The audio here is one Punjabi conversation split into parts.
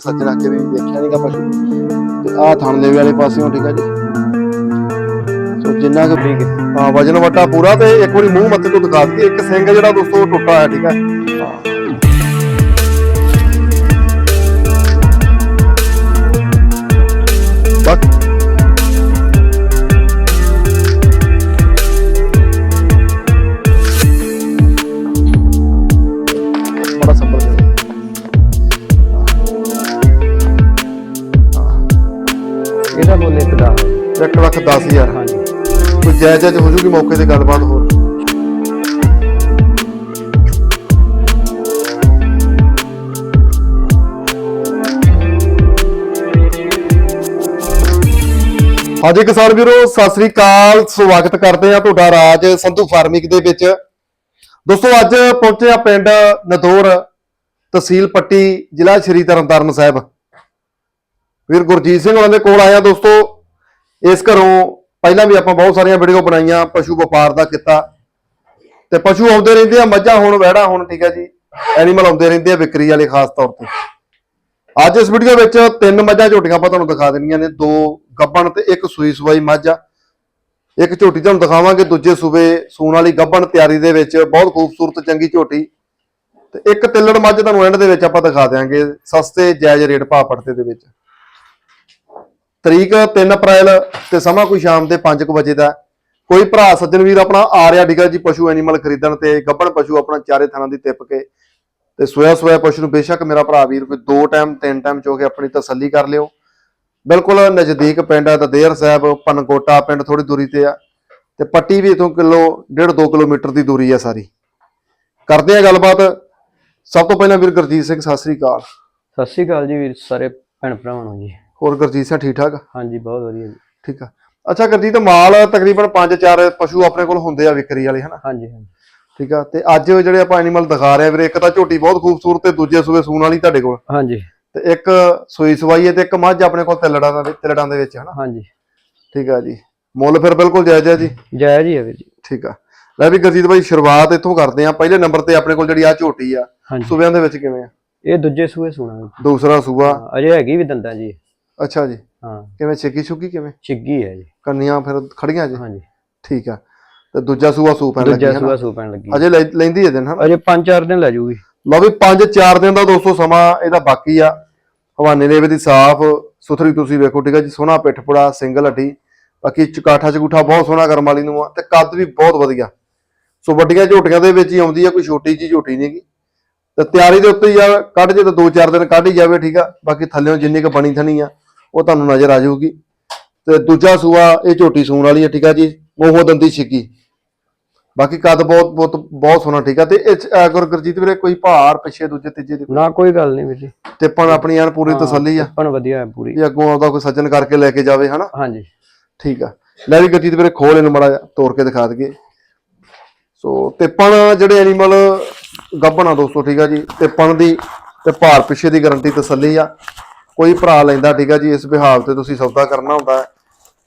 ਸੱਜਣਾ ਕੇ ਵੀ ਵੇਖਿਆ ਨਹੀਂਗਾ ਪਸ਼ੂ ਤੇ ਆਹ ਥਣ ਦੇ ਵਾਲੇ ਪਾਸਿਓਂ, ਠੀਕ ਆ ਜੀ। ਸੋ ਜਿੰਨਾ ਕੁ ਠੀਕ ਹਾਂ, ਵਜਨ ਵੱਟਾ ਪੂਰਾ ਤੇ ਇੱਕ ਵਾਰੀ ਮੂੰਹ ਮੱਥੇ ਤੋਂ ਦਿਖਾ ਦਈਏ ਇੱਕ ਸਿੰਘ ਜਿਹੜਾ ਦੋਸਤੋ ਟੁੱਟਾ ਹੋਇਆ, ਠੀਕ ਹੈ ਜਾਇਜ਼ ਜਾਇਜ਼ ਹੋ ਜੂਗੀ ਮੌਕੇ ਤੇ ਗੱਲਬਾਤ ਹੋਰ। ਹਾਂਜੀ ਕਿਸਾਨ ਵੀਰੋ, ਸਤਿ ਸ੍ਰੀ ਅਕਾਲ। ਸਵਾਗਤ ਕਰਦੇ ਆ ਤੁਹਾਡਾ ਰਾਜ ਸੰਧੂ ਫਾਰਮਿੰਗ ਦੇ ਵਿੱਚ। ਦੋਸਤੋ, ਅੱਜ ਪਹੁੰਚੇ ਆ ਪਿੰਡ ਨਦੌਰ ਤਹਿਸੀਲ ਪੱਟੀ, ਜ਼ਿਲ੍ਹਾ ਸ਼੍ਰੀ ਤਰਨਤਾਰਨ ਸਾਹਿਬ। ਵੀਰ ਗੁਰਜੀਤ ਸਿੰਘ ਉਹਨਾਂ ਦੇ ਕੋਲ ਆਇਆ ਦੋਸਤੋ। ਇਸ ਘਰੋਂ ਪਹਿਲਾਂ ਵੀ ਆਪਾਂ ਬਹੁਤ ਸਾਰੀਆਂ ਵੀਡੀਓ ਬਣਾਈਆਂ, ਪਸ਼ੂ ਵਪਾਰ ਦਾ ਕੀਤਾ। ਤੇ ਪਸ਼ੂ ਆਉਂਦੇ ਰਹਿੰਦੇ ਆ, ਮੱਝਾਂ ਹੁਣ, ਵਹਿੜਾ ਹੁਣ, ਠੀਕ ਹੈ ਜੀ। ਐਨੀਮਲ ਆਉਂਦੇ ਰਹਿੰਦੇ ਆ ਵਿਕਰੀ ਵਾਲੇ ਖਾਸ ਤੌਰ ਤੇ। ਅੱਜ ਇਸ ਵੀਡੀਓ ਵਿੱਚ ਤਿੰਨ ਮੱਝਾਂ ਝੋਟੀਆਂ ਆਪਾਂ ਤੁਹਾਨੂੰ ਦਿਖਾ ਦੇਣੀਆਂ ਨੇ। ਦੋ ਗੱਬਣ ਤੇ ਇੱਕ ਸੂਈ ਸਵਾਈ ਮੱਝ ਆ। ਇੱਕ ਝੋਟੀ ਤੁਹਾਨੂੰ ਦਿਖਾਵਾਂਗੇ, ਦੂਜੇ ਸੂਬੇ ਸੂਣ ਵਾਲੀ ਗੱਬਣ ਤਿਆਰੀ ਦੇ ਵਿੱਚ। ਬਹੁਤ ਖੂਬਸੂਰਤ, ਚੰਗੀ ਝੋਟੀ। ਤੇ ਇੱਕ ਤਿੱਲੜ ਮੱਝ ਤੁਹਾਨੂੰ ਐਂਡ ਦੇ ਵਿੱਚ ਆਪਾਂ ਦਿਖਾ ਦਿਆਂਗੇ, ਸਸਤੇ ਜਾਇਜ਼ ਰੇਟ ਭਾਅ ਪੜਤੇ ਦੇ ਵਿੱਚ। ਤਰੀਕ 3 ਅਪ੍ਰੈਲ ਤੇ ਸਮਾਂ ਕੋਈ ਸ਼ਾਮ ਦੇ 5:00 ਵਜੇ ਦਾ ਕੋਈ ਭਰਾ ਸੱਜਣ ਵੀਰ ਆਪਣਾ ਆ ਰਿਹਾ ਠੀਕ ਜੀ ਪਸ਼ੂ ਐਨੀਮਲ ਖਰੀਦਣ ਤੇ ਗੱਭਣ ਪਸ਼ੂ ਆਪਣਾ ਚਾਰੇ ਥਾਂ ਦੀ ਤਿੱਪ ਕੇ ਤੇ ਸੋਇਆ ਸੋਇਆ ਪਸ਼ੂ ਨੂੰ ਬੇਸ਼ੱਕ ਮੇਰਾ ਭਰਾ ਵੀਰ ਕੋਈ ਦੋ ਟਾਈਮ ਤਿੰਨ ਟਾਈਮ ਚੋ ਕੇ ਆਪਣੀ ਤਸੱਲੀ ਕਰ ਲਿਓ। ਬਿਲਕੁਲ ਨਜ਼ਦੀਕ ਪਿੰਡ ਹੈ ਦਦੇਰ ਸਾਹਿਬ, ਪਨਕੋਟਾ ਪਿੰਡ ਥੋੜੀ ਦੂਰੀ ਤੇ ਆ ਤੇ ਪੱਟੀ ਵੀ ਇਥੋਂ ਕਿਲੋ ਡੇਢ 2 ਕਿਲੋਮੀਟਰ ਦੀ ਦੂਰੀ ਆ ਸਾਰੀ। ਕਰਦੇ ਆ ਗੱਲਬਾਤ। ਸਭ ਤੋਂ ਪਹਿਲਾਂ ਵੀਰ ਗੁਰਜੀਤ ਸਿੰਘ, ਸਤਿ ਸ੍ਰੀ ਅਕਾਲ। ਸਤਿ ਸ਼੍ਰੀ ਅਕਾਲ ਜੀ ਵੀਰ, ਸਾਰੇ ਭੈਣ ਭਰਾਵਾਂ ਨੂੰ ਜੀ। ਹੋਰ ਗੁਰਜੀਤ ਸਿੰਘ ਠੀਕ ਠਾਕ? ਹਾਂਜੀ ਬਹੁਤ ਵਧੀਆ ਜੀ। ਠੀਕ ਆ। ਅੱਛਾ ਗੁਰਜੀਤ ਮਾਲ ਤਕਰੀਬਨ 5-4 ਪਸ਼ੂ ਆਪਣੇ ਕੋਲ ਹੁੰਦੇ ਆ ਵਿਕਰੀ ਵਾਲੇ ਹਨਾ? ਹਾਂਜੀ ਹਾਂਜੀ। ਠੀਕ ਆ ਤੇ ਅੱਜ ਜਿਹੜੇ ਆਪਾਂ ਐਨੀਮਲ ਦਿਖਾ ਰਹੇ ਆ ਵੀਰੇ ਇੱਕ ਤਾਂ ਝੋਟੀ ਬਹੁਤ ਖੂਬਸੂਰਤ ਤੇ ਦੂਜੇ ਸੂਏ ਸੂਣ ਵਾਲੀ ਤੁਹਾਡੇ ਕੋਲ। ਹਾਂਜੀ। ਤੇ ਇੱਕ ਸੂਈ ਸਵਾਈ ਹੈ ਤੇ ਇੱਕ ਮੱਝ ਆਪਣੇ ਕੋਲ ਤਿਲੜਾਂ ਦਾ ਤਿਲੜਾਂ ਦੇ ਵਿੱਚ ਹਨਾ? ਹਾਂਜੀ। ਠੀਕ ਆ ਜੀ। ਮੁੱਲ ਫਿਰ ਬਿਲਕੁਲ ਜਾਇਜ਼ ਹੈ ਜੀ। ਜੈ ਜੀ ਹੈ ਵੀਰ ਜੀ। ਠੀਕ ਆ। ਲੈ ਵੀ ਗੁਰਜੀਤ ਭਾਈ ਸ਼ੁਰੂਆਤ ਇੱਥੋਂ ਕਰਦੇ ਆ ਪਹਿਲੇ ਨੰਬਰ ਤੇ ਆਪਣੇ ਕੋਲ ਜਿਹੜੀ ਆ ਝੋਟੀ ਆ ਸੂਬਿਆਂ ਦੇ ਵਿੱਚ ਕਿਵੇਂ ਆ? ਇਹ ਦੂਜੇ ਸੂਏ ਸੁਣਾ। ਦੂਸਰਾ ਸੂਆ। ਹਾਂ, ਅਜੇ ਹੈਗੀ ਵੀ ਦੰਦਾਂ ਜੀ। ਅੱਛਾ ਜੀ। ਹਾਂ। ਕਿਵੇਂ ਛਿੱਕੀ ਛੁੱਕੀ ਕਿਵੇਂ? ਚਿੱਗੀ ਹੈ ਜੀ। ਕੰਨੀਆਂ ਫਿਰ ਖੜੀਆਂ ਜੀ? ਹਾਂਜੀ। ਠੀਕ ਆ। ਤੇ ਦੂਜਾ ਸੂਆ ਸੂ ਪੈਣ ਲੱਗੀ ਦੂਜਾ ਸੂਆ ਸੂ ਪੈਣ ਲੱਗੀ ਅਜੇ ਲੈਂਦੀ ਹੈ ਦਿਨ ਹਨਾ? ਅਜੇ 5-4 ਦਿਨ ਲੈ ਜੂਗੀ। ਲਓ ਵੀ 5-4 ਦਿਨ ਦਾ ਦੋਸਤੋ ਸਮਾਂ ਇਹਦਾ ਬਾਕੀ ਆ। ਹਵਾਨੇ ਦੇ ਦੀ ਸਾਫ਼ ਸੁਥਰੀ ਤੁਸੀਂ ਵੇਖੋ ਠੀਕ ਆ ਜੀ? ਸੋਹਣਾ ਪਿੱਠਪੜਾ ਸਿੰਗਲ ਹੱਡੀ। ਬਾਕੀ ਚਕਾਠਾ ਚਕੂਠਾ ਬਹੁਤ ਸੋਹਣਾ ਕਰਮ ਵਾਲੀ ਨੂੰ ਆ ਤੇ ਕੱਦ ਵੀ ਬਹੁਤ ਵਧੀਆ। ਸੋ ਵੱਡੀਆਂ ਝੋਟੀਆਂ ਦੇ ਵਿੱਚ ਹੀ ਆਉਂਦੀ ਆ ਕੋਈ ਛੋਟੀ ਜੀ ਝੋਟੀ ਨਹੀਂਗੀ ਤੇ ਤਿਆਰੀ ਦੇ ਉੱਤੇ ਹੀ ਆ ਕੱਢ ਜੇ ਤਾਂ 2-4 ਦਿਨ ਕੱਢ ਹੀ ਜਾਵੇ ਠੀਕ ਆ? ਬਾਕੀ ਥੱਲੇੋਂ ਜਿੰਨੀ ਕੁ ਬਣੀ ਥਣੀ ਆ ਉਹ ਤੁਹਾਨੂੰ ਨਜ਼ਰ ਆ ਜਾਊਗੀ। ਤੇ ਦੂਜਾ ਸੂਆ ਇਹ ਝੋਟੀ ਸੂਣ ਵਾਲੀ ਆ ਠੀਕ ਆ ਜੀ? ਉਹ ਦੰਦੀ ਛਿੱਕੀ ਬਾਕੀ ਕੱਦ ਬਹੁਤ ਬਹੁਤ ਬਹੁਤ ਸੋਹਣਾ ਠੀਕ ਆ। ਤੇ ਇਹ 'ਚ, ਅਹ, ਗੁਰ ਗੁਰਜੀਤ ਵੀਰੇ ਕੋਈ ਭਾਰ ਪਿੱਛੇ ਦੂਜੇ ਤੀਜੇ ਦੀ ਨਾ ਕੋਈ ਗੱਲ ਨਹੀਂ ਵੀਰ ਜੀ। ਟਿੱਪਣ ਆਪਣੀ ਐਨ ਪੂਰੀ ਤਸੱਲੀ ਆ। ਪਣ ਵਧੀਆ ਹੈ ਪੂਰੀ। ਵੀ ਅੱਗੋਂ ਆਉਂਦਾ ਕੋਈ ਸੱਜਣ ਕਰਕੇ ਲੈ ਕੇ ਜਾਵੇ ਹਨਾ? ਹਾਂਜੀ। ਠੀਕ ਆ। ਲੈ ਵੀ ਗੁਰਜੀਤ ਵੀਰੇ ਖੋਲ ਇਹਨੂੰ ਮੜਾ ਤੋੜ ਕੇ ਦਿਖਾ ਦਈਏ। ਸੋ ਟਿੱਪਣ ਜਿਹੜੇ ਐਨੀਮਲ ਗੱਭਣਾ ਦੋਸਤੋ ਠੀਕ ਆ ਜੀ? ਟਿੱਪਣ ਦੀ ਤੇ ਭਾਰ ਪਿੱਛੇ ਦੀ ਗਾਰੰਟੀ ਤਸੱਲੀ ਆ। ਕੋਈ ਭਰਾ ਲੈਂਦਾ ਠੀਕ ਆ ਜੀ, ਇਸ ਵਿਹਾਰ ਤੇ ਤੁਸੀਂ ਸੌਦਾ ਕਰਨਾ ਹੁੰਦਾ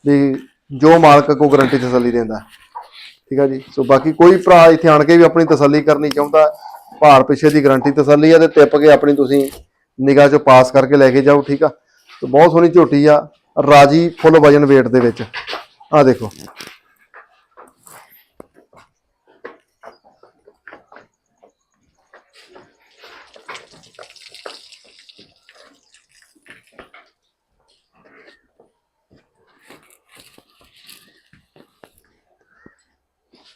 ਵੀ ਜੋ ਮਾਲਕ ਕੋ ਗਰੰਟੀ ਤਸੱਲੀ ਦਿੰਦਾ ਠੀਕ ਆ ਜੀ, ਸੋ ਬਾਕੀ ਕੋਈ ਭਰਾ ਇੱਥੇ ਆਣ ਕੇ ਵੀ ਆਪਣੀ ਤਸੱਲੀ ਕਰਨੀ ਚਾਹੁੰਦਾ ਭਾਰ ਪਿੱਛੇ ਦੀ ਗਰੰਟੀ ਤਸੱਲੀ ਆ ਤੇ ਟਿੱਪ ਕੇ ਆਪਣੀ ਤੁਸੀਂ ਨਿਗਾਹ ਚੋਂ ਪਾਸ ਕਰਕੇ ਲੈ ਕੇ ਜਾਓ, ਠੀਕ ਆ। ਤੇ ਬਹੁਤ ਸੋਹਣੀ ਝੋਟੀ ਆ, ਰਾਜੀ ਫੁੱਲ ਵਜਨ weight ਦੇ ਵਿੱਚ। ਆ ਦੇਖੋ।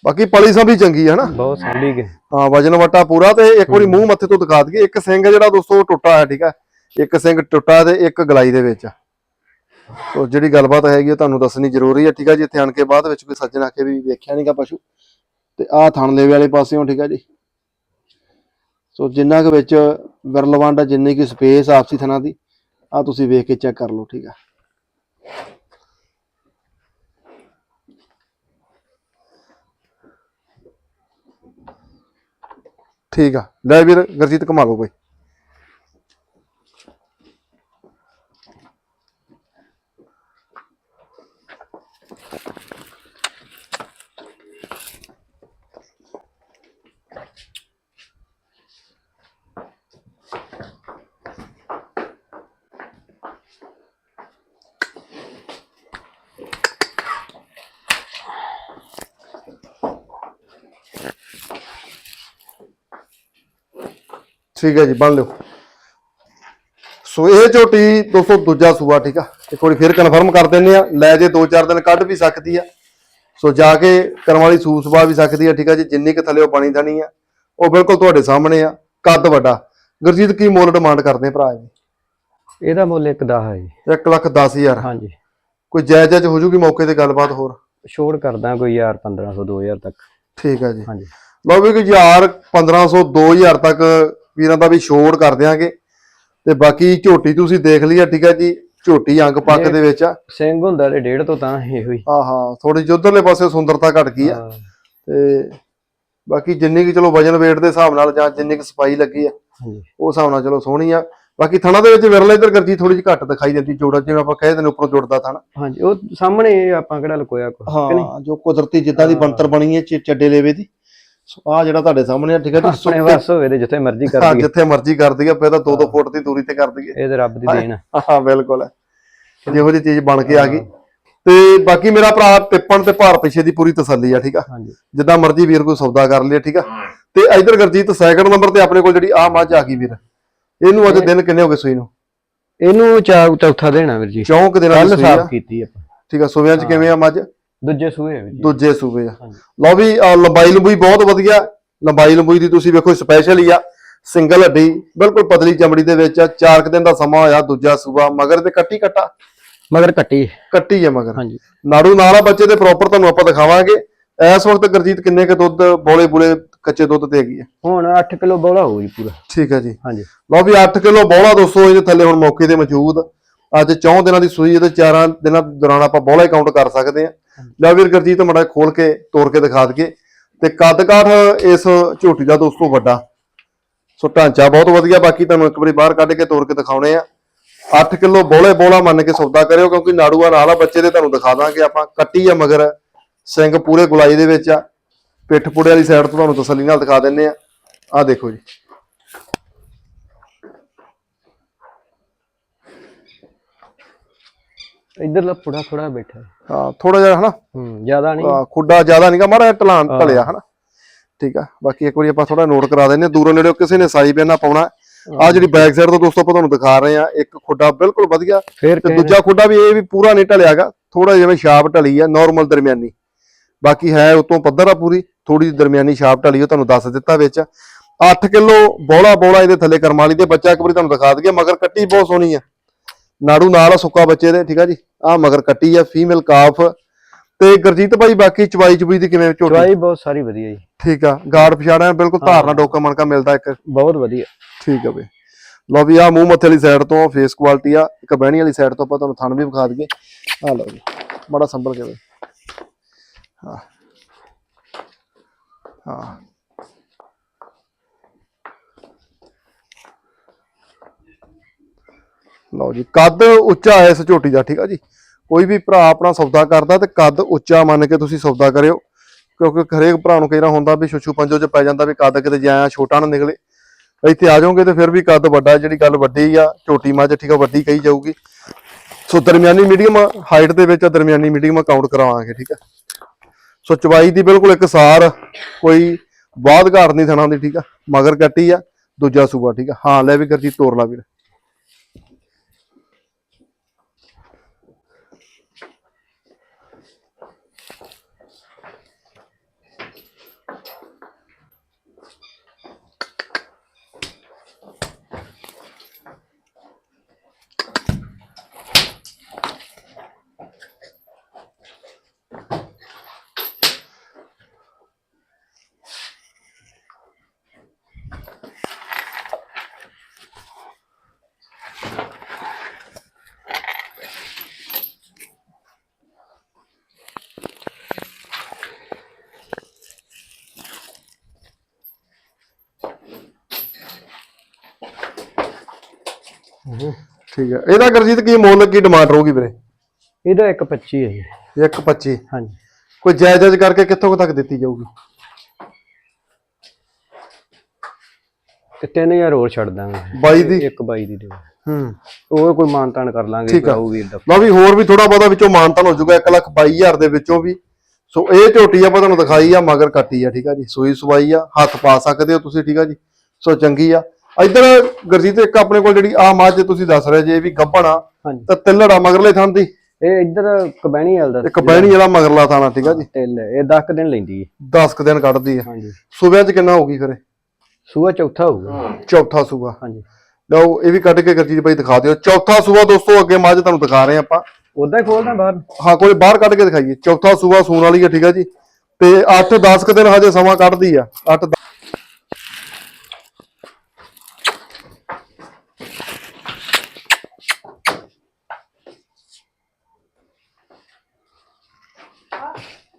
ਬਾਕੀ ਪਲੀ ਸਭ ਵੀ ਚੰਗੀ ਹੈ ਨਾ ਬਹੁਤ ਸੰਭੀ ਗਏ। ਹਾਂ ਵਜਨ ਵਟਾ ਪੂਰਾ ਤੇ ਇੱਕ ਵਾਰੀ ਮੂੰਹ ਮੱਥੇ ਤੋਂ ਦਿਖਾ ਦਈਏ। ਇੱਕ ਸਿੰਘ ਜਿਹੜਾ ਦੋਸਤੋ ਟੁੱਟਾ ਹੈ ਠੀਕ ਹੈ ਇੱਕ ਸਿੰਘ ਟੁੱਟਾ ਤੇ ਇੱਕ ਗਲਾਈ ਦੇ ਵਿੱਚ ਆ। ਸੋ ਜਿਹੜੀ ਗੱਲਬਾਤ ਹੈਗੀ ਉਹ ਤੁਹਾਨੂੰ ਦੱਸਣੀ ਜ਼ਰੂਰੀ ਹੈ ਠੀਕ ਹੈ ਜੀ? ਇੱਥੇ ਆਣ ਕੇ ਬਾਅਦ ਵਿੱਚ ਕੋਈ ਸੱਜਣ ਆ ਕੇ ਵੀ ਵੇਖਿਆ ਨਹੀਂਗਾ ਪਸ਼ੂ। ਤੇ ਆਹ ਥਣ ਲੇਵੇ ਵਾਲੇ ਪਾਸਿਓਂ ਠੀਕ ਹੈ ਜੀ? ਸੋ ਜਿੰਨਾ ਕੁ ਵਿੱਚ ਵਿਰਲਵੰਡ ਆ ਜਿੰਨੀ ਕੀ ਸਪੇਸ ਆਪਸੀ ਥਣਾ ਦੀ ਆ ਤੁਸੀਂ ਵੇਖ ਕੇ ਚੈੱਕ ਕਰ ਲਓ ਠੀਕ ਹੈ ਠੀਕ ਆ। ਲੈ ਵੀਰ ਗਰਜੀਤ ਘੁਮਾ ਲਓ ਕੋਈ। ਠੀਕ ਹੈ ਜੀ ਬੰਨ ਲਿਓ। ਸੋ ਇਹ ਝੋਟੀ ਦੋਸਤੋ ਦੂਜਾ ਸੂਆ ਠੀਕ ਆ। ਇੱਕ ਵਾਰੀ ਫਿਰ ਕਨਫਰਮ ਕਰ ਦਿੰਨੇ ਆ ਲੈ ਜੇ 2-4 ਦਿਨ ਕੱਢ ਵੀ ਸਕਦੀ ਆ। ਸੋ ਜਾ ਕੇ ਕਰਨ ਵਾਲੀ ਸੂ ਸੁਭਾ ਵੀ ਸਕਦੀ ਆ ਠੀਕ ਆ ਜੀ। ਜਿੰਨੀ ਕਿ ਥੱਲੇ ਉਹ ਬਣੀ ਥਣੀ ਆ ਉਹ ਬਿਲਕੁਲ ਤੁਹਾਡੇ ਸਾਹਮਣੇ ਆ। ਕੱਦ ਵੱਡਾ। ਗੁਰਜੀਤ ਕੀ ਮੁੱਲ ਡਿਮਾਂਡ ਕਰਦੇ ਭਰਾ ਜੀ ਇਹਦਾ ਮੁੱਲ ਇੱਕ ਦਾ ਹੈ ਜੀ। 1 ਲੱਖ 10 ਹਜ਼ਾਰ। ਹਾਂਜੀ। ਕੋਈ ਜਾਇਜ਼ ਜਾਇਜ਼ ਹੋ ਜੂਗੀ ਮੌਕੇ ਤੇ ਗੱਲਬਾਤ ਹੋਰ? ਛੋੜ ਕਰਦਾ ਕੋਈ ਯਾਰ 1500 2000 ਤੱਕ। ਠੀਕ ਆ ਜੀ। ਹਾਂਜੀ। ਲਓ ਵੀ ਕੋਈ ਯਾਰ 1500 2000 ਤੱਕ ਵੀਰਾਂ ਦਾ ਵੀ ਛੋੜ ਕਰ ਦਿਆਂਗੇ। ਤੇ ਬਾਕੀ ਝੋਟੀ ਤੁਸੀਂ ਦੇਖ ਲਈ ਆ ਠੀਕ ਆ ਜੀ? ਝੋਟੀ ਅੰਗ ਪੱਕ ਦੇ ਵਿੱਚ ਆ। ਸਿੰਘ ਹੁੰਦਾ ਤੇ ਡੇਢ ਤੋਂ ਤਾਂ ਇਹੋ ਹੀ ਆਹਾ ਥੋੜੀ ਉਧਰਲੇ ਪਾਸੇ ਸੁੰਦਰਤਾ ਘਟ ਗਈ ਆ। ਹਾਂ, ਤੇ ਬਾਕੀ ਜਿੰਨੀ ਕਿ ਚਲੋ ਵਜਨ weight ਦੇ ਹਿਸਾਬ ਨਾਲ ਜਾਂ ਜਿੰਨੀ ਕਿ ਸਫ਼ਾਈ ਲੱਗੀ ਆ ਉਹ ਹਿਸਾਬ ਨਾਲ ਚਲੋ ਸੋਹਣੀ ਆ। ਬਾਕੀ ਥਣਾ ਦੇ ਵਿੱਚ ਵਿਰਲਾ ਇਧਰ ਕਰਦੀ ਥੋੜੀ ਜਿਹੀ ਘੱਟ ਦਿਖਾਈ ਦਿੰਦੀ ਜੋੜਾ ਜਿਵੇਂ ਆਪਾਂ ਕਹਿ ਦਿੰਦੇ ਉੱਪਰੋਂ ਜੁੜਦਾ ਥਣ। ਹਾਂਜੀ ਉਹ ਸਾਹਮਣੇ ਆਪਾਂ ਕਿਹੜਾ ਲੁਕੋਇਆ ਕੋ ਹਾਂ ਜੋ ਕੁਦਰਤੀ ਜਿੱਦਾਂ ਦੀ ਬਣਤਰ ਬਣੀ ਹੈ ਚੱਡੇ ਲੇਵੇ ਦੀ। ਆ ਜਿਹੜਾ ਤੁਹਾਡੇ ਸਾਹਮਣੇ ਆ ਠੀਕ ਹੈ ਜੀ ਆਪਣੇ ਵਸ ਹੋਵੇ ਤੇ ਜਿੱਥੇ ਮਰਜ਼ੀ ਕਰ ਹਾਂ ਦਈਏ। ਜਿੱਥੇ ਮਰਜ਼ੀ ਕਰ ਦਈਏ ਫਿਰ ਤਾਂ 2-2 ਫੁੱਟ ਦੀ ਦੂਰੀ ਤੇ ਕਰ ਦਈਏ। ਇਹ ਤੇ ਰੱਬ ਦੀ ਦੇਣ ਆ। ਹਾਂ ਬਿਲਕੁਲ। ਜਿਹੋ ਜਿਹੀ ਚੀਜ਼ ਬਣ ਕੇ ਆ ਗਈ। ਤੇ ਬਾਕੀ ਮੇਰਾ ਭਰਾ ਟਿੱਪਣ ਤੇ ਭਾਰ ਪਿੱਛੇ ਦੀ ਪੂਰੀ ਤਸੱਲੀ ਆ ਠੀਕ ਆ। ਹਾਂਜੀ। ਜਿੱਦਾਂ ਮਰਜ਼ੀ ਵੀਰ ਕੋਈ ਸੌਦਾ ਕਰ ਲਿਆ ਠੀਕ ਆ। ਤੇ ਇਧਰ ਗੁਰਜੀਤ ਸੈਕੰਡ ਨੰਬਰ ਤੇ ਆਪਣੇ ਕੋਲ ਜਿਹੜੀ ਆ ਮੱਝ ਆ ਗਈ ਵੀਰ। ਇਹਨੂੰ ਅੱਜ ਦਿਨ ਕਿੰਨੇ ਹੋ ਗਏ ਸੂਈ ਨੂੰ? ਇਹਨੂੰ ਚਾ ਚੌਥਾ ਦੇਣਾ ਵੀਰ ਜੀ। ਚੌਂਕ ਦੀ ਕੱਲ ਸੂਈ ਆ। ਸਾਫ਼ ਕੀਤੀ ਆਪਾਂ। ਠੀਕ ਆ ਸੂਬਿਆਂ ਚ ਕਿਵੇਂ ਆ ਮੱਝ? ਦੂਜੇ ਸੂਏ ਆ ਜੀ। ਦੂਜੇ ਸੂਬੇ ਆ। ਹਾਂਜੀ। ਲਓ ਵੀ ਲੰਬਾਈ ਲੰਬੂਈ ਬਹੁਤ ਵਧੀਆ। ਲੰਬਾਈ ਲੰਬੂਈ ਦੀ ਤੁਸੀਂ ਵੇਖੋ ਸਪੈਸ਼ਲ ਹੀ ਆ। ਸਿੰਗਲ ਹੱਡੀ ਬਿਲਕੁਲ ਪਤਲੀ ਚਮੜੀ ਦੇ ਵਿੱਚ ਆ। ਚਾਰ ਕੁ ਦਿਨ ਦਾ ਸਮਾਂ ਹੋਇਆ ਦੂਜਾ ਸੂਬਾ ਮਗਰ ਤੇ ਕੱਟੀ ਕੱਟਾ। ਮਗਰ ਕੱਟੀ। ਕੱਟੀ ਹੈ ਮਗਰ। ਹਾਂਜੀ। ਨਾੜੂ ਨਾਲ ਆ ਬੱਚੇ ਦੇ ਪ੍ਰੋਪਰ ਤੁਹਾਨੂੰ ਆਪਾਂ ਦਿਖਾਵਾਂਗੇ। ਇਸ ਵਕਤ ਗੁਰਜੀਤ ਕਿੰਨੇ ਕ ਦੁੱਧ ਬੋਲੇ ਬੁਲੇ ਕੱਚੇ ਦੁੱਧ ਤੇ ਹੈਗੀ ਆ? ਹੁਣ 8 ਕਿਲੋ ਬੋਲਾ ਹੋਊ ਜੀ ਪੂਰਾ। ਠੀਕ ਹੈ ਜੀ। ਹਾਂਜੀ। ਲਓ ਵੀ 8 ਕਿਲੋ ਬੋਲਾ ਦੋਸਤੋ ਇਹਦੇ ਥੱਲੇ ਹੁਣ ਮੌਕੇ ਤੇ ਮੌਜੂਦ। ਅੱਜ 4 ਦਿਨਾਂ ਦੀ ਸੂਈ ਇਹਦੇ 4 ਦਿਨਾਂ ਦੌਰਾਨ ਆਪਾਂ ਬੋਲਾ ਕਾਊਂਟ ਕਰ ਸਕਦੇ ਆ ਲੈ ਵੀਰ ਗੁਰਜੀਤ ਮੜਾ ਖੋਲ ਕੇ ਤੋੜ ਕੇ ਦਿਖਾ ਦਈਏ। ਤੇ ਕੱਦ ਕਾਠ ਇਸ ਝੋਟੀ ਦਾ ਦੋਸਤੋ ਵੱਡਾ। ਸੋ ਢਾਂਚਾ ਬਹੁਤ ਵਧੀਆ ਬਾਕੀ ਤੁਹਾਨੂੰ ਇੱਕ ਵਾਰੀ ਬਾਹਰ ਕੱਢ ਕੇ ਤੋੜ ਕੇ ਦਿਖਾਉਣੇ ਆ। 8 ਕਿਲੋ ਬੋਲੇ ਬੋਲਾ ਮੰਨ ਕੇ ਸੌਦਾ ਕਰਿਓ ਕਿਉਂਕਿ ਨਾੜੂਆ ਨਾਲ ਆ ਬੱਚੇ ਦੇ ਤੁਹਾਨੂੰ ਦਿਖਾ ਦਾਂਗੇ ਆਪਾਂ। ਕੱਟੀ ਆ ਮਗਰ ਸਿੰਘ ਪੂਰੇ ਗੁਲਾਈ ਦੇ ਵਿੱਚ ਆ। ਪਿੱਠ ਪੁੜੇ ਵਾਲੀ ਸਾਈਡ ਤੋਂ ਤੁਹਾਨੂੰ ਤਸੱਲੀ ਨਾਲ ਦਿਖਾ ਦਿੰਨੇ ਆ। ਆ ਦੇਖੋ ਜੀ। ਇਧਰਲਾ ਪੁੜਾ ਥੋੜਾ ਬੈਠਾ। ਹੈ। ਥੋੜਾ ਜਿਹਾ ਹਨਾ? ਹੂੰ ਜ਼ਿਆਦਾ ਨਹੀਂ। ਖੁੱਡਾ ਜ਼ਿਆਦਾ ਨਹੀਂਗਾ ਮਾੜਾ ਜਿਹਾ ਢਲਾਨ ਢਲਿਆ ਹਨਾ? ਠੀਕ ਆ ਬਾਕੀ ਇੱਕ ਵਾਰੀ ਆਪਾਂ ਥੋੜਾ ਨੋਟ ਕਰਾ ਦਿੰਨੇ ਆ ਦੂਰੋਂ ਨੇੜੇ ਕਿਸੇ ਨੇ ਸਾਈ ਪੈਨਾ ਪਾਉਣਾ। ਆ ਜਿਹੜੀ ਬੈਕ ਸਾਈਡ ਤੋਂ ਦੋਸਤੋ ਆਪਾਂ ਤੁਹਾਨੂੰ ਦਿਖਾ ਰਹੇ ਆ ਇੱਕ ਖੁੱਡਾ ਬਿਲਕੁਲ ਵਧੀਆ ਤੇ ਦੂਜਾ ਖੁੱਡਾ ਵੀ ਇਹ ਵੀ ਪੂਰਾ ਨਹੀਂ ਢਲਿਆਗਾ ਥੋੜਾ ਜਿਵੇਂ ਛਾਪ ਢਲੀ ਆ ਨਾਰਮਲ ਦਰਮਿਆਨੀ। ਬਾਕੀ ਹੈ ਉਤੋਂ ਪੱਧਰ ਆ ਪੂਰੀ ਥੋੜੀ ਦਰਮਿਆਨੀ ਛਾਪ ਢਲੀ ਉਹ ਤੁਹਾਨੂੰ ਦੱਸ ਦਿੱਤਾ ਵਿੱਚ। 8 ਕਿਲੋ ਬੋਲਾ ਬੋਲਾ ਇਹਦੇ ਥੱਲੇ ਕਰਮਾਲੀ ਦੇ ਬੱਚਾ ਇੱਕ ਵਾਰੀ ਤੁਹਾਨੂੰ ਦਿਖਾ ਦਈਏ ਮਗਰ ਕੱਟੀ ਬਹੁਤ ਸੋਹਣੀ ਆ। ਨਾੜੂ ਨਾਲ ਸੁੱਕਾ ਬੱਚੇ ਦੇ ਠੀਕ ਆ ਜੀ? ਆ ਮਗਰ ਕੱਟੀ ਆ ਫੀਮੇਲ ਕਾਫ ਤੇ ਗੁਰਜੀਤ ਭਾਈ ਬਾਕੀ ਚਵਾਈ ਚੁਬਈ ਦੀ ਕਿਵੇਂ ਝੋਟੀ? ਚਵਾਈ ਬਹੁਤ ਸਾਰੀ ਵਧੀਆ ਜੀ। ਠੀਕ ਆ ਗਾਰਡ ਪਛਾੜਿਆ ਬਿਲਕੁਲ ਧਾਰਨਾ ਡੋਕਾ ਮਣਕਾ ਮਿਲਦਾ ਇੱਕ। ਬਹੁਤ ਵਧੀਆ। ਠੀਕ ਆ ਬਈ। ਲਓ ਵੀ ਆ ਮੂੰਹ ਮੱਥੇ ਵਾਲੀ ਸਾਈਡ ਤੋਂ ਫੇਸ ਕੁਆਲਿਟੀ ਆ ਇੱਕ ਬਹਿਣੀ ਵਾਲੀ ਸਾਈਡ ਤੋਂ ਆਪਾਂ ਤੁਹਾਨੂੰ ਥਣ ਵੀ ਵਿਖਾ ਦਈਏ। ਆ ਲਓ ਜੀ ਬੜਾ ਸੰਭਲ ਕੇ ਬਈ। ਹਾਂ। ਹਾਂ। ਲਓ ਜੀ। ਕੱਦ ਉੱਚਾ ਹੈ ਇਸ ਝੋਟੀ ਦਾ ਠੀਕ ਆ ਜੀ? ਕੋਈ ਵੀ ਭਰਾ ਆਪਣਾ ਸੌਦਾ ਕਰਦਾ ਤੇ ਕੱਦ ਉੱਚਾ ਮੰਨ ਕੇ ਤੁਸੀਂ ਸੌਦਾ ਕਰਿਓ। ਕਿਉਂਕਿ ਹਰੇਕ ਭਰਾ ਨੂੰ ਕਈਰਾ ਹੁੰਦਾ ਵੀ ਛੁੱਛੂ ਪੰਜੋ ਚ ਪੈ ਜਾਂਦਾ ਵੀ ਕੱਦ ਕਿਤੇ ਜਾਇਆ ਛੋਟਾ ਨਾ ਨਿਕਲੇ। ਇੱਥੇ ਆ ਜਾਓਗੇ ਤੇ ਫਿਰ ਵੀ ਕੱਦ ਵੱਡਾ ਜਿਹੜੀ ਗੱਲ ਵੱਡੀ ਆ ਝੋਟੀ ਮੱਝ ਠੀਕ ਆ ਵੱਡੀ ਕਹੀ ਜਾਊਗੀ। ਸੋ ਦਰਮਿਆਨੀ ਮੀਡੀਅਮ ਹਾਈਟ ਦੇ ਵਿੱਚ ਦਰਮਿਆਨੀ ਮੀਡੀਅਮ ਕਾਊਂਟ ਕਰਾਵਾਂਗੇ ਠੀਕ ਆ। ਸੋ ਚਵਾਈ ਦੀ ਬਿਲਕੁਲ ਇੱਕ ਸਾਰ ਕੋਈ ਬਾਦ ਘਾਟ ਨਹੀਂ ਥਣਾ ਦੀ ਠੀਕ ਆ। ਮਗਰ ਕੱਟੀ ਆ ਦੂਜਾ ਸੂਬਾ ਠੀਕ ਆ। ਹਾਂ ਲੈ ਵੀ ਕਰਜੀ ਤੋਰ ਲਾ ਵੀਰ। ਠੀਕ ਆ ਇਹਦਾ ਗੁਰਜੀਤ ਕੀ ਮੁੱਲ ਕੀ ਡਿਮਾਂਡ ਰਹੂਗੀ ਵੀਰੇ? ਇਹਦਾ ਇੱਕ 25 ਹੈ ਜੀ। 125 ਹਾਂਜੀ। ਕੋਈ ਜਾਇਜ਼ ਜਾਇਜ਼ ਕਰਕੇ ਕਿੱਥੋਂ ਤੱਕ ਦਿੱਤੀ ਜਾਊਗੀ? ਤੇ 3000 ਹੋਰ ਛੱਡ ਦਾਂਗੇ। 22 ਦੀ? ਇੱਕ 22 ਦੀ ਦੇ ਹੂੰ। ਉਹ ਕੋਈ ਮਾਨਤਾਨ ਕਰ ਲਾਂਗੇ ਠੀਕ ਆ। ਭਰਾਊ ਵੀਰ ਦਾ ਲਓ ਵੀ ਹੋਰ ਵੀ ਥੋੜਾ ਬਹੁਤਾ ਵਿੱਚੋਂ ਮਾਨਤਨ ਹੋ ਜਾਊਗਾ 1 ਲੱਖ 22 ਹਜ਼ਾਰ ਦੇ ਵਿੱਚੋਂ ਵੀ। ਸੋ ਇਹ ਝੋਟੀ ਆਪਾਂ ਤੁਹਾਨੂੰ ਦਿਖਾਈ ਆ ਮਗਰ ਕੱਟੀ ਆ ਠੀਕ ਆ ਜੀ। ਸੂਈ ਸਵਾਈ ਆ ਹੱਥ ਪਾ ਸਕਦੇ ਹੋ ਤੁਸੀਂ ਠੀਕ ਆ ਜੀ। ਸੋ ਚੰਗੀ ਆ। ਇੱਧਰ ਗੁਰਜੀਤ ਇੱਕ ਆਪਣੇ ਕੋਲ ਜਿਹੜੀ ਆ ਮੱਝ ਤੁਸੀਂ ਦੱਸ ਰਹੇ ਜੇ ਇਹ ਵੀ ਗੱਭਣ ਆ ਹਾਂਜੀ। ਤੇ ਤਿੱਲੜਾ ਮਗਰਲੇ ਥਾਂ ਦੀ? ਇਹ ਇੱਧਰ ਕਬੈਣੀ ਵਾਲ ਦਾ ਇੱਕ ਬਹਿਣੀ ਵਾਲਾ ਮਗਰਲਾ ਥਾਣਾ ਠੀਕ ਆ ਜੀ। ਤਿਲ ਹੈ। ਇਹ 10 ਦਿਨ ਲੈਂਦੀ ਹੈ। 10 ਕੁ ਦਿਨ ਕੱਢਦੀ ਆ ਹਾਂਜੀ। ਸੂਬਿਆਂ ਚ ਕਿੰਨਾ ਹੋਊਗੀ ਫਿਰ ਇਹ? ਸੂਆ ਚੌਥਾ ਹੋਊਗਾ। ਚੌਥਾ ਸੂਬਾ। ਹਾਂਜੀ। ਲਓ ਇਹ ਵੀ ਕੱਢ ਕੇ ਗੁਰਜੀਤ ਭਾਈ ਦਿਖਾ ਦਿਓ। ਚੌਥਾ ਸੂਬਾ ਦੋਸਤੋ ਅੱਗੇ ਮੱਝ ਤੁਹਾਨੂੰ ਦਿਖਾ ਰਹੇ ਆਪਾਂ। ਉਦਾਂ ਹੀ ਖੋਲਦਾ ਬਾਹਰ। ਹਾਂ ਕੋਲੇ ਬਾਹਰ ਕੱਢ ਕੇ ਦਿਖਾਈਏ। ਚੌਥਾ ਸੂਬਾ ਸੂਣ ਵਾਲੀ ਹੈ ਠੀਕ ਆ ਜੀ। ਤੇ 8-10 ਕੁ ਦਿਨ ਹਜੇ ਸਮਾਂ ਕੱਢਦੀ ਆ। 8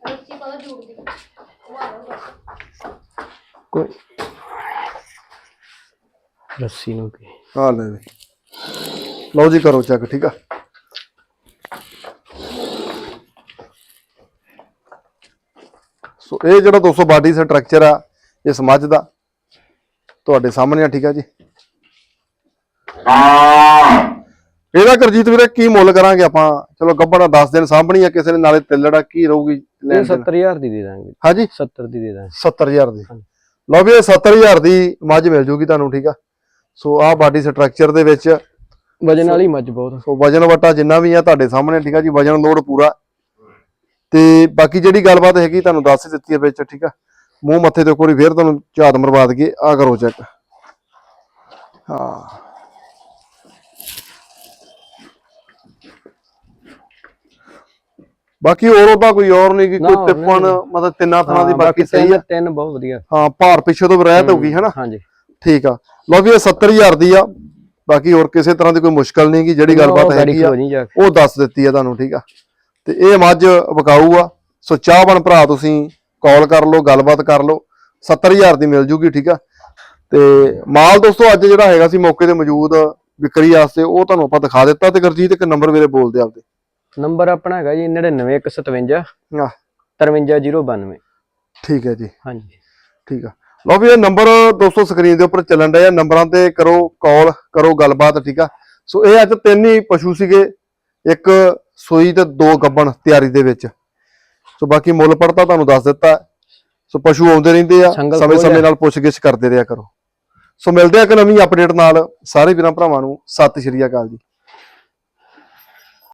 ਰੱਸੀ ਪਤਾ ਜੂੜ ਦੀ ਕੋਈ ਰੱਸੀ ਨੂੰ ਕੀ? ਆ ਲੈ ਵੀ। ਲਓ ਜੀ ਕਰੋ ਚੈੱਕ ਠੀਕ ਆ? ਸੋ ਇਹ ਜਿਹੜਾ 200 ਬਾਡੀ ਸਟਰਕਚਰ ਆ ਇਸ ਮੱਝ ਦਾ। ਤੁਹਾਡੇ ਸਾਹਮਣੇ ਆ ਠੀਕ ਆ ਜੀ? ਇਹਦਾ ਕਰਜੀਤ ਵੀਰੇ ਕੀ ਮੁੱਲ ਕਰਾਂਗੇ ਆਪਾਂ? ਚਲੋ ਗੱਬੜਾ 10 ਦਿਨ ਸਾਂਭਣੀ ਆ ਕਿਸੇ ਨੇ ਨਾਲੇ ਤਿੱਲੜਾ ਕੀ ਰਹੂਗੀ ਇਹ ਲੈਣ ਦੇਣ। 70000 ਦੀ ਦੇ ਦਾਂਗੇ। ਹਾਂਜੀ? 70 ਦੀ ਦੇ ਦਾਂਗੇ। 70000 ਦੀ। ਲਓ ਵੀ ਇਹ 70000 ਦੀ ਮੱਝ ਮਿਲ ਜੂਗੀ ਤੁਹਾਨੂੰ ਠੀਕ ਆ? ਸੋ ਆਹ ਬਾਡੀ ਸਟਰਕਚਰ ਦੇ ਵਿੱਚ ਵਜਨ ਵਾਲੀ ਮੱਝ ਬਹੁਤ। ਸੋ ਵਜਨ ਵਟਾ ਜਿੰਨਾ ਵੀ ਆ ਤੁਹਾਡੇ ਸਾਹਮਣੇ ਠੀਕ ਆ ਜੀ ਵਜਨ ਲੋਡ ਪੂਰਾ। ਤੇ ਬਾਕੀ ਜਿਹੜੀ ਗੱਲਬਾਤ ਹੈਗੀ ਤੁਹਾਨੂੰ ਦੱਸ ਦਿੱਤੀ ਹੈ ਵਿੱਚ ਠੀਕ ਆ? ਮੂੰਹ ਮੱਥੇ ਤੇ ਵਾਰੀ ਫੇਰ ਤੁਹਾਨੂੰ ਝਾਤ ਮਰਵਾ ਦਈਏ। ਆ ਕਰੋ ਚੈੱਕ ਹਾਂ। ਬਾਕੀ ਹੋਰ ਉਹਦਾ ਕੋਈ ਹੋਰ ਨਹੀਂ ਕਿ ਨਾ, ਕੋਈ ਨਹੀਂ, ਨਹੀਂ। ਮਤਲਬ ਤਿੰਨਾਂ ਥਾਂ ਦੀ ਹਾਂ, ਬਾਕੀ ਸਹੀ ਆ। ਤਿੰਨ ਬਹੁਤ ਵਧੀਆ। ਹਾਂ ਭਾਰ ਪਿੱਛੇ ਤੋਂ ਰਹਿਤ ਹੋਊਗੀ ਹੈਨਾ? ਹਾਂਜੀ। ਠੀਕ ਆ। ਲਓ ਵੀ ਇਹ 70000 ਦੀ ਆ। ਬਾਕੀ ਹੋਰ ਕਿਸੇ ਤਰ੍ਹਾਂ ਦੀ ਕੋਈ ਮੁਸ਼ਕਲ ਨਹੀਂ ਗੀ ਜਿਹੜੀ ਗੱਲਬਾਤ ਹੈਗੀ ਆ ਖਲੋ ਨਹੀਂ ਜਾ ਕੇ। ਉਹ ਦੱਸ ਦਿੱਤੀ ਆ ਤੁਹਾਨੂੰ ਠੀਕ ਆ। ਤੇ ਇਹ ਮੱਝ ਵਿਕਾਊ ਆ ਸੋ ਚਾਹਵਣ ਭਰਾ ਤੁਸੀਂ ਕਾਲ ਕਰ ਲਓ ਗੱਲਬਾਤ ਕਰ ਲਓ। 70000 ਦੀ ਮਿਲ ਜੂਗੀ ਠੀਕ ਆ। ਤੇ ਮਾਲ ਦੋਸਤੋ ਅੱਜ ਜਿਹੜਾ ਹੈਗਾ ਸੀ ਮੌਕੇ ਤੇ ਮੌਜੂਦ ਵਿਕਰੀ ਵਾਸਤੇ ਉਹ ਤੁਹਾਨੂੰ ਆਪਾਂ ਦਿਖਾ ਦਿੱਤਾ ਤੇ ਗੁਰਜੀਤ ਇੱਕ ਨੰਬਰ ਮੇਰੇ ਬੋਲਦੇ ਆਪਦੇ। ਨੰਬਰ ਆਪਣਾ ਹੈਗਾ ਜੀ 99157 ਆਹ 53092 ਠੀਕ ਹੈ ਜੀ। ਹਾਂਜੀ। ਠੀਕ ਆ। ਲਓ ਵੀ ਇਹ ਨੰਬਰ ਦੋਸਤੋ ਸਕਰੀਨ ਦੇ ਉੱਪਰ ਚੱਲਣ ਡਿਆ ਨੰਬਰਾਂ ਤੇ ਕਰੋ ਕਾਲ ਕਰੋ ਗੱਲਬਾਤ ਠੀਕ ਆ? ਸੋ ਇਹ ਅੱਜ ਤਿੰਨ ਹੀ ਪਸ਼ੂ ਸੀਗੇ। ਇੱਕ ਸੂਈ ਤੇ ਦੋ ਗੱਬਣ ਤਿਆਰੀ ਦੇ ਵਿੱਚ। ਸੋ ਬਾਕੀ ਮੁੱਲ ਪੜਤਾ ਤੁਹਾਨੂੰ ਦੱਸ ਦਿੱਤਾ। ਸੋ ਪਸ਼ੂ ਆਉਂਦੇ ਰਹਿੰਦੇ ਆ। ਸੰਗਲ ਸਮੇਂ ਖੋਲ ਸਮੇਂ ਲਿਆ। ਨਾਲ ਪੁੱਛਗਿੱਛ ਕਰਦੇ ਰਿਹਾ ਕਰੋ। ਸੋ ਮਿਲਦੇ ਆ ਇੱਕ ਨਵੀਂ ਅਪਡੇਟ ਨਾਲ। ਸਾਰੇ ਵੀਰਾਂ ਭਰਾਵਾਂ ਨੂੰ ਸਤਿ ਸ਼੍ਰੀ ਅਕਾਲ ਜੀ।